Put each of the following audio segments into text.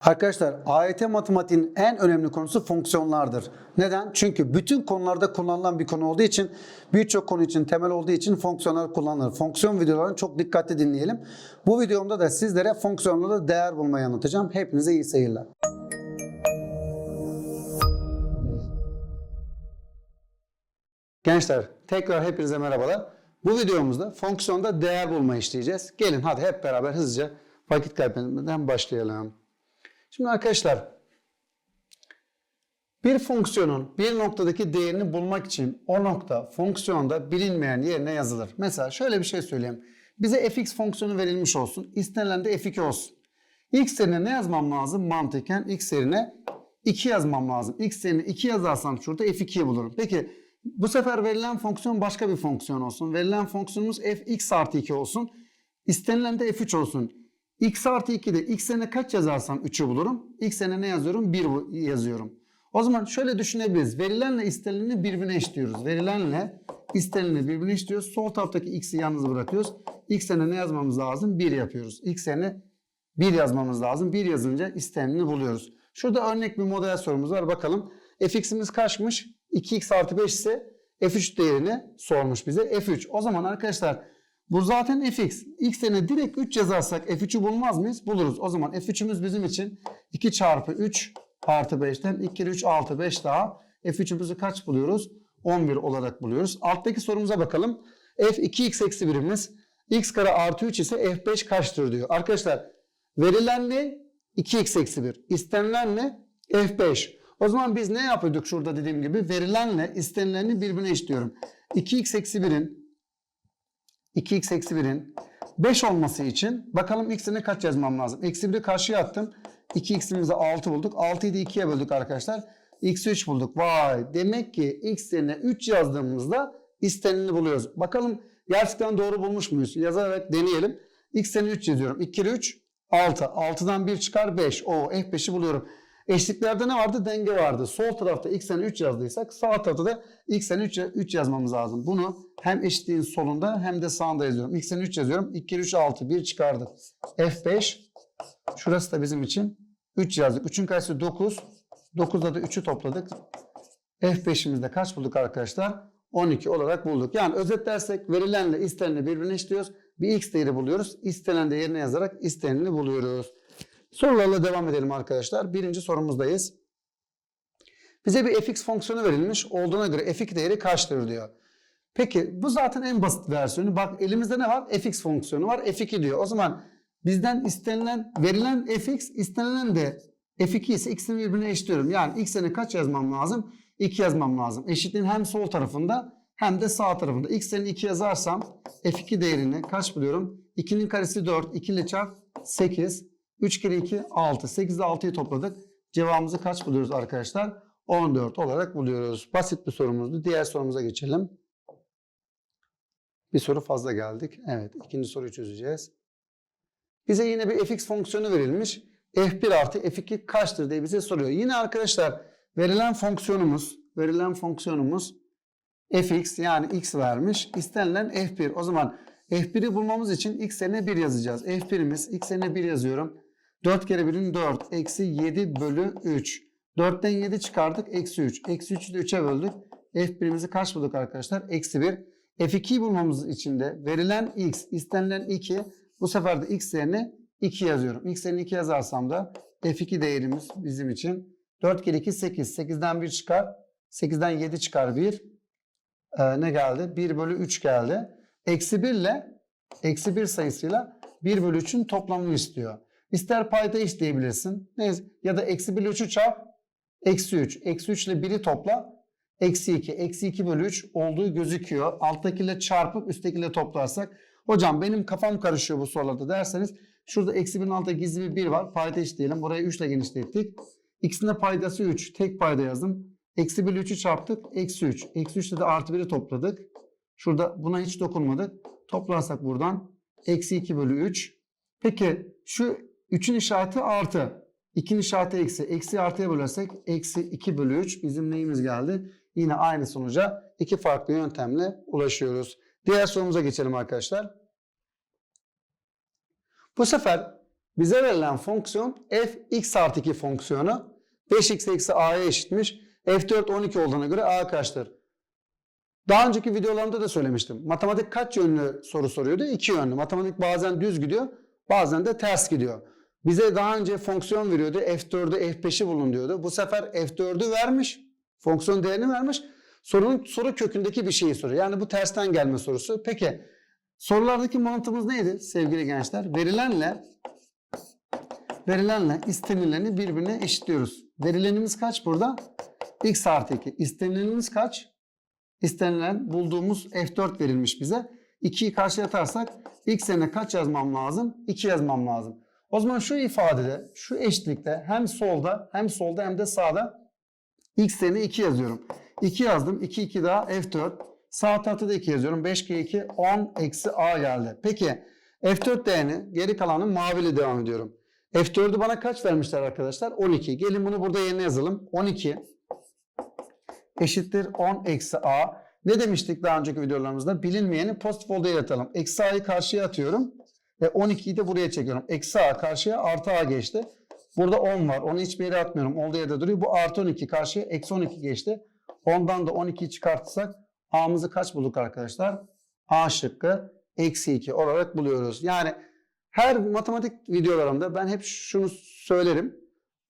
Arkadaşlar AYT matematiğin en önemli konusu fonksiyonlardır. Neden? Çünkü bütün konularda kullanılan bir konu olduğu için birçok konu için temel olduğu için fonksiyonlar kullanılır. Fonksiyon videolarını çok dikkatli dinleyelim. Bu videomda da sizlere fonksiyonlarda değer bulmayı anlatacağım. Hepinize iyi seyirler. Gençler tekrar hepinize merhabalar. Bu videomuzda fonksiyonda değer bulmayı işleyeceğiz. Gelin hadi hep beraber hızlıca vakit kaybetmeden başlayalım. Şimdi arkadaşlar bir fonksiyonun bir noktadaki değerini bulmak için o nokta fonksiyonda bilinmeyen yerine yazılır. Mesela şöyle bir şey söyleyeyim. Bize fx fonksiyonu verilmiş olsun. İstenilen de f2 olsun. x yerine ne yazmam lazım? Mantıken x yerine 2 yazmam lazım. x yerine 2 yazarsam şurada f2'yi bulurum. Peki bu sefer verilen fonksiyon başka bir fonksiyon olsun. Verilen fonksiyonumuz fx artı 2 olsun. İstenilen de f3 olsun. X artı 2'de x yerine kaç yazarsam 3'ü bulurum. x yerine ne yazıyorum? 1 bu- yazıyorum. O zaman şöyle düşünebiliriz. Verilenle istenileni birbirine eşliyoruz. Verilenle istenileni birbirine eşliyoruz. Sol taraftaki x'i yalnız bırakıyoruz. x yerine ne yazmamız lazım? 1 yapıyoruz. x yerine 1 yazmamız lazım. 1 yazınca istenileni buluyoruz. Şurada örnek bir model sorumuz var. Bakalım fx'imiz kaçmış? 2x artı 5 ise f3 değerini sormuş bize. f3. O zaman arkadaşlar bu zaten fx. x yerine direkt 3 yazarsak f3'ü bulmaz mıyız? Buluruz. O zaman f3'ümüz bizim için 2 çarpı 3 artı 5'ten 2 kere 3 artı 5 daha. f3'ümüzü kaç buluyoruz? 11 olarak buluyoruz. Alttaki sorumuza bakalım. f 2x eksi birimiz x kare artı 3 ise f5 kaçtır diyor. Arkadaşlar verilen ne? 2x eksi 1. İstenilen ne? f5. O zaman biz ne yapıyorduk şurada dediğim gibi? Verilenle istenilenini birbirine eşliyorum. 2x eksi 1'in 2x eksi 1'in 5 olması için bakalım x'ine kaç yazmam lazım? Eksi 1'i karşıya attım. 2x'imizi 6 bulduk. 6'yı da 2'ye böldük arkadaşlar. x'i 3 bulduk. Vay demek ki x yerine 3 yazdığımızda istenileni buluyoruz. Bakalım gerçekten doğru bulmuş muyuz? Yazarak deneyelim. x yerine 3 yazıyorum. 2 kere 3 6. 6'dan 1 çıkar 5. O f5'i buluyorum. Eşliklerde ne vardı? Denge vardı. Sol tarafta x'ten 3 yazdıysak sağ tarafta da x'ten 3, 3 yazmamız lazım. Bunu hem eşitliğin solunda hem de sağında yazıyorum. x'ten 3 yazıyorum. 2 kere 3 6. 1 çıkardı. F5. Şurası da bizim için 3 yazdık. 3'ün karesi 9. 9'da da 3'ü topladık. F5'imizde kaç bulduk arkadaşlar? 12 olarak bulduk. Yani özetlersek verilenle isteneni birbirine eşliyoruz. Bir x değeri buluyoruz. İstenen de yerine yazarak isteneni buluyoruz. Sorularla devam edelim arkadaşlar. Birinci sorumuzdayız. Bize bir fx fonksiyonu verilmiş. Olduğuna göre f2 değeri kaçtır diyor. Peki bu zaten en basit versiyonu. Bak elimizde ne var? fx fonksiyonu var. f2 diyor. O zaman bizden istenilen, verilen fx, istenilen de f2 ise x'in birbirine eşitliyorum. Yani x'ine kaç yazmam lazım? 2 yazmam lazım. Eşitliğin hem sol tarafında hem de sağ tarafında. x'ini 2 yazarsam f2 değerini kaç buluyorum? 2'nin karesi 4. 2 ile çarp 8. 3 kere 2 6. 8 ile 6'yı topladık. Cevabımızı kaç buluyoruz arkadaşlar? 14 olarak buluyoruz. Basit bir sorumuzdu. Diğer sorumuza geçelim. Bir soru fazla geldik. Evet ikinci soruyu çözeceğiz. Bize yine bir fx fonksiyonu verilmiş. f1 artı f2 kaçtır diye bize soruyor. Yine arkadaşlar verilen fonksiyonumuz verilen fonksiyonumuz fx yani x vermiş. İstenilen f1. O zaman f1'i bulmamız için x yerine 1 yazacağız. f1'imiz x yerine 1 yazıyorum. 4 kere 1'in 4. Eksi 7 bölü 3. 4'ten 7 çıkardık. Eksi 3. Eksi 3'ü de 3'e böldük. f1'imizi kaç bulduk arkadaşlar? Eksi 1. f2'yi bulmamız için de verilen x, istenilen 2. Bu sefer de x yerine 2 yazıyorum. x yerine 2 yazarsam da f2 değerimiz bizim için 4 kere 2 8. 8'den 1 çıkar. 8'den 7 çıkar 1. Ee, ne geldi? 1 bölü 3 geldi. Eksi 1 ile eksi 1 sayısıyla 1 bölü 3'ün toplamını istiyor. İster payda işleyebilirsin. Neyse. Ya da eksi 1 ile 3'ü çarp. Eksi 3. Eksi 3 ile 1'i topla. Eksi 2. Eksi 2 bölü 3 olduğu gözüküyor. Alttakiyle çarpıp üsttekiyle toplarsak. Hocam benim kafam karışıyor bu sorularda derseniz. Şurada eksi 1'in altında gizli bir 1 var. Payda işleyelim. Burayı 3 ile genişlettik. X'in de paydası 3. Tek payda yazdım. Eksi 1 ile 3'ü çarptık. Eksi 3. Eksi 3 ile de artı 1'i topladık. Şurada buna hiç dokunmadık. Toplarsak buradan eksi 2 bölü 3. Peki şu 3'ün işareti artı. 2'nin işareti eksi. Eksi artıya bölersek eksi 2 bölü 3 bizim neyimiz geldi? Yine aynı sonuca iki farklı yöntemle ulaşıyoruz. Diğer sorumuza geçelim arkadaşlar. Bu sefer Bize verilen fonksiyon f x artı 2 fonksiyonu 5x eksi a'ya eşitmiş. f4 12 olduğuna göre a kaçtır? Daha önceki videolarımda da söylemiştim. Matematik kaç yönlü soru soruyordu? İki yönlü. Matematik bazen düz gidiyor, bazen de ters gidiyor. Bize daha önce fonksiyon veriyordu. F4'ü F5'i bulun diyordu. Bu sefer F4'ü vermiş. Fonksiyon değerini vermiş. Sorunun soru kökündeki bir şeyi soruyor. Yani bu tersten gelme sorusu. Peki sorulardaki mantığımız neydi sevgili gençler? Verilenle verilenle istenileni birbirine eşitliyoruz. Verilenimiz kaç burada? x artı 2. İstenilenimiz kaç? İstenilen bulduğumuz F4 verilmiş bize. 2'yi karşıya atarsak x yerine kaç yazmam lazım? 2 yazmam lazım. O zaman şu ifadede, şu eşitlikte hem solda hem solda hem de sağda x yerine 2 yazıyorum. 2 yazdım. 2 2 daha F4. Sağ tarafta da 2 yazıyorum. 5 kere 2 10 eksi a geldi. Peki F4 değerini geri kalanı maviyle devam ediyorum. F4'ü bana kaç vermişler arkadaşlar? 12. Gelin bunu burada yerine yazalım. 12 eşittir 10 eksi a. Ne demiştik daha önceki videolarımızda? Bilinmeyeni pozitif olduğu atalım. Eksi a'yı karşıya atıyorum. Ve 12'yi de buraya çekiyorum. Eksi a karşıya artı a geçti. Burada 10 var. Onu hiçbir yere atmıyorum. Olduğu yerde duruyor. Bu artı 12 karşıya eksi 12 geçti. Ondan da 12'yi çıkartırsak a'mızı kaç bulduk arkadaşlar? A şıkkı eksi 2 olarak buluyoruz. Yani her matematik videolarımda ben hep şunu söylerim.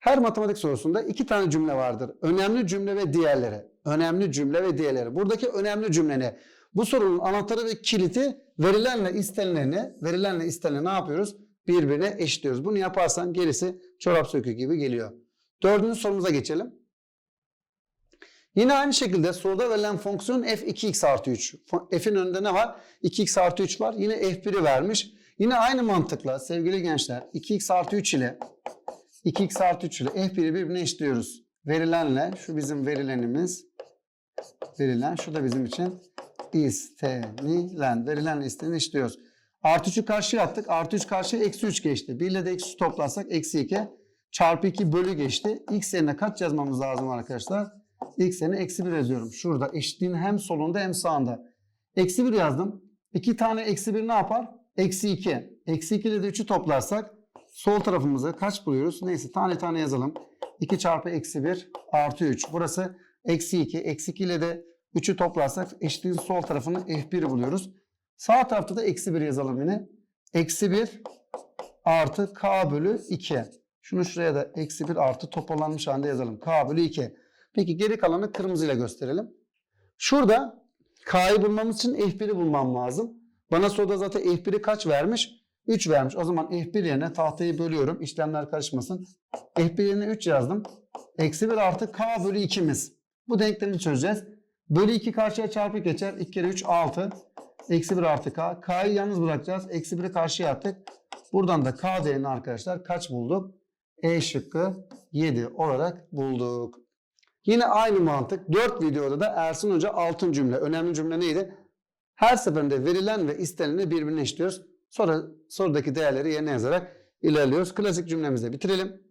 Her matematik sorusunda iki tane cümle vardır. Önemli cümle ve diğerleri. Önemli cümle ve diğerleri. Buradaki önemli cümle ne? Bu sorunun anahtarı ve kilidi verilenle istenileni, verilenle istenileni ne yapıyoruz? Birbirine eşitliyoruz. Bunu yaparsan gerisi çorap sökü gibi geliyor. Dördüncü sorumuza geçelim. Yine aynı şekilde soruda verilen fonksiyon f 2x artı 3. F'in önünde ne var? 2x artı 3 var. Yine f1'i vermiş. Yine aynı mantıkla sevgili gençler 2x artı 3 ile 2x artı 3 ile f1'i birbirine eşitliyoruz. Verilenle şu bizim verilenimiz verilen şu da bizim için istenilen verilenle istenilen eşitliyoruz. Artı 3'ü karşıya attık. Artı 3 karşıya eksi 3 geçti. 1 ile de eksi 3 toplarsak eksi 2 çarpı 2 bölü geçti. X yerine kaç yazmamız lazım arkadaşlar? X yerine eksi 1 yazıyorum. Şurada eşitliğin hem solunda hem sağında. Eksi 1 yazdım. 2 tane eksi 1 ne yapar? Eksi 2. Eksi 2 ile de 3'ü toplarsak sol tarafımızı kaç buluyoruz? Neyse tane tane yazalım. 2 çarpı eksi 1 artı 3. Burası eksi 2. Eksi 2 ile de 3'ü toplarsak eşitliğin sol tarafını f1'i buluyoruz. Sağ tarafta da eksi 1 yazalım yine. Eksi 1 artı k bölü 2. Şunu şuraya da eksi 1 artı toparlanmış halinde yazalım. k bölü 2. Peki geri kalanı kırmızıyla gösterelim. Şurada k'yı bulmamız için f1'i bulmam lazım. Bana soruda zaten f1'i kaç vermiş? 3 vermiş. O zaman f1 yerine tahtayı bölüyorum. İşlemler karışmasın. f1 yerine 3 yazdım. Eksi 1 artı k bölü 2'miz. Bu denklemi çözeceğiz. Bölü 2 karşıya çarpı geçer. 2 kere 3 6. Eksi 1 artı k. K'yı yalnız bırakacağız. Eksi 1'i karşıya attık. Buradan da k değerini arkadaşlar kaç bulduk? E şıkkı 7 olarak bulduk. Yine aynı mantık. 4 videoda da Ersin Hoca altın cümle. Önemli cümle neydi? Her seferinde verilen ve istenileni birbirine eşitliyoruz. Sonra sorudaki değerleri yerine yazarak ilerliyoruz. Klasik cümlemizle bitirelim.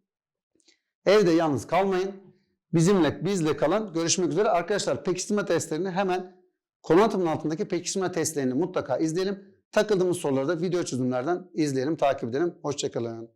Evde yalnız kalmayın. Bizimle, bizle kalın. Görüşmek üzere. Arkadaşlar pekiştirme testlerini hemen konu altındaki pekiştirme testlerini mutlaka izleyelim. Takıldığımız soruları da video çözümlerden izleyelim, takip edelim. Hoşçakalın.